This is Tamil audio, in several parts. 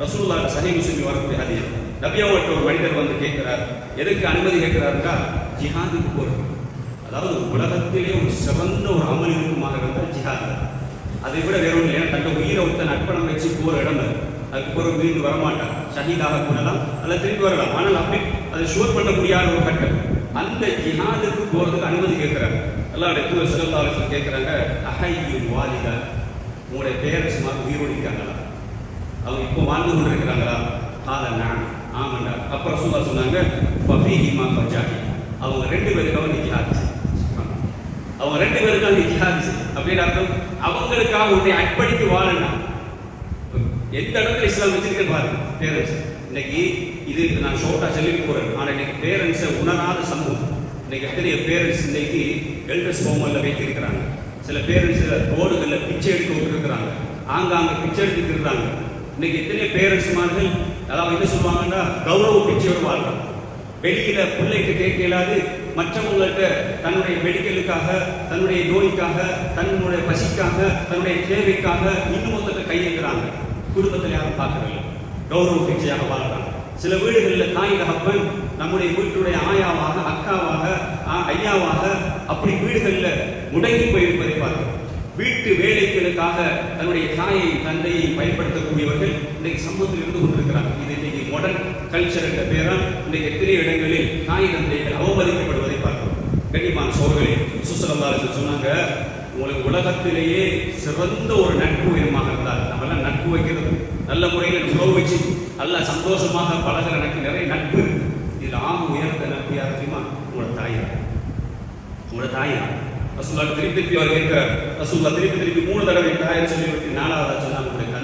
ரசூல்லா சனி முஸ்லிம் வரக்கூடிய அதிகம் நபியாவட்ட ஒரு மனிதர் வந்து கேட்கிறார். எதுக்கு அனுமதி கேட்கிறாருக்கா ஜிஹாதுக்கு போறது. அதாவது உலகத்திலே ஒரு சிறந்த ஒரு அமல் இருக்குமாக இருந்தால் ஜிஹாது. அதை விட வேற ஒன்று ஏன்னா தங்க உயிரை ஒருத்தன் நட்பணம் வச்சு போகிற இடம் அது. அதுக்கு பிறகு மீண்டு வரமாட்டான். ஷஹீதாக கூடலாம் அல்ல திரும்பி வரலாம். ஆனால் அப்படி அதை ஷூர் பண்ண முடியாத ஒரு கட்டம். அந்த ஜிஹாதுக்கு போகிறதுக்கு அனுமதி கேட்குறாங்க எல்லாம் தூர சிறந்தாலும் கேட்குறாங்க அஹை வாலிதா. உங்களுடைய பேரண்ட்ஸ் மாதிரி உயிரோடு இருக்காங்களா? அவங்க இப்போ வாழ்ந்து கொண்டிருக்கிறாங்களா? கால நான் ஆமாண்டா. அப்புறம் சும்மா சொன்னாங்க ஃபபீஹிமா ஃபஜாஹி. அவங்க ரெண்டு பேருக்காக நீ ஜிஹாத் அவங்க ரெண்டு பேருக்காக நீ ஜிஹாத் அப்படின்னு அர்த்தம் அவங்களுக்காக உன்னை அர்ப்பணித்து வாழணும் எந்த இடத்துல இஸ்லாம் வச்சிருக்கேன் பாருங்க பேரண்ட்ஸ் இன்னைக்கு இது நான் ஷோர்ட்டா சொல்லி போறேன். ஆனா இன்னைக்கு பேரண்ட்ஸை உணராத சமூகம். இன்னைக்கு எத்தனைய பேரண்ட்ஸ் இன்னைக்கு எல்டர்ஸ் ஹோமல்ல வைத்திருக்கிறாங்க. சில பேரண்ட்ஸ் ரோடுகளில் பிச்சை எடுக்க விட்டுருக்குறாங்க. ஆங்காங்க பிச்சை எடுத்துக்கிறாங்க இருக்கிறாங்க இன்னைக்கு எத்தனை பேரண்ட்ஸ்மார்கள் அதாவது என்ன சொல்லுவாங்கன்னா கௌரவ பிச்சையோடு வாழ்றாங்க வெளியில பிள்ளைக்கு கேட்க இயலாது மற்றவங்கள்ட்ட தன்னுடைய மெடிக்கலுக்காக தன்னுடைய நோய்க்காக தன்னுடைய பசிக்காக தன்னுடைய தேவைக்காக இன்னும் ஒருத்தர் கையெழுக்கிறாங்க குடும்பத்தில் யாரும் பார்க்கறதில்ல கௌரவ பிச்சையாக வாழ்றாங்க. சில வீடுகளில் தாய் தகப்பன் நம்முடைய வீட்டுடைய ஆயாவாக அக்காவாக ஐயாவாக அப்படி வீடுகளில் முடங்கி போயிருப்பதை பார்க்கிறோம். வீட்டு வேலைகளுக்காக தன்னுடைய தாயை தந்தையை பயன்படுத்தக்கூடியவர்கள் இன்னைக்கு சமூகத்தில் இருந்து கொண்டிருக்கிறாங்க இது இன்னைக்கு மாடர்ன் கல்ச்சர் என்ற பெயரால் இன்னைக்கு எத்தனை இடங்களில் தாய் தந்தைகள் அவமதிக்கப்படுவதை பார்க்கிறோம். கண்டிப்பான சோர்களே சுசலந்தாரத்தில் சொன்னாங்க உங்களுக்கு உலகத்திலேயே சிறந்த ஒரு நட்பு உயரமாக இருந்தால் நம்மளாம் நட்பு வைக்கிறது. நல்ல முறையில் உறவு வச்சு நல்ல சந்தோஷமாக பழகிற நட்பு நிறைய நட்பு இதில் ஆக உயர்ந்த நட்பு யார் தெரியுமா? உங்களோட தாயார். உங்களோட தாயார். ரசூல்லா திருப்பி திருப்பி அவர் கேட்கிறார். ரசூல்லா திருப்பி திருப்பி மூணு தடவை தாயார் சொல்லி விட்டு நாலாவது சொன்னாங்க. உங்களுக்கு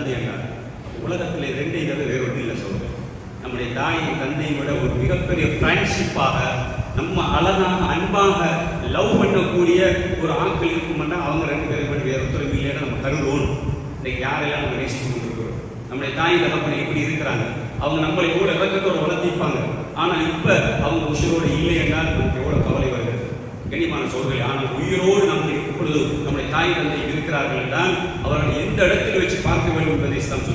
உலகத்தில் ரெண்டு உலகத்திலே வேறு ஒன்றும் இல்லை சொல்கிறேன் நம்முடைய தாயும் தந்தையும் விட ஒரு மிகப்பெரிய ஃப்ரெண்ட்ஷிப்பாக நம்ம அழகாக அன்பாக லவ் பண்ணக்கூடிய ஒரு ஆட்கள் இருக்குமென்னா அவங்க ரெண்டு பேரும் வேறு வேற ஒருத்தரும் இல்லைன்னு நம்ம கருதுவோம். இன்றைக்கு யாரெல்லாம் நம்ம நேசித்து கொண்டிருக்கிறோம். நம்முடைய தாய் தகப்பனை எப்படி இருக்கிறாங்க? அவங்க நம்மளை கூட இறக்கத்தோட வளர்த்திப்பாங்க. ஆனால் இப்போ அவங்க உயிரோடு இல்லை என்றால் நமக்கு எவ்வளோ கவலை வருகிறது? கண்ணியமான சோழர்கள் ஆனால் உயிரோடு நம்ம இப்பொழுது நம்முடைய தாய் தந்தை இருக்கிறார்கள் என்றால் அவர்கள் எந்த இடத்தில் வச்சு பார்க்க வேண்டும் என்பதை இஸ்லாம்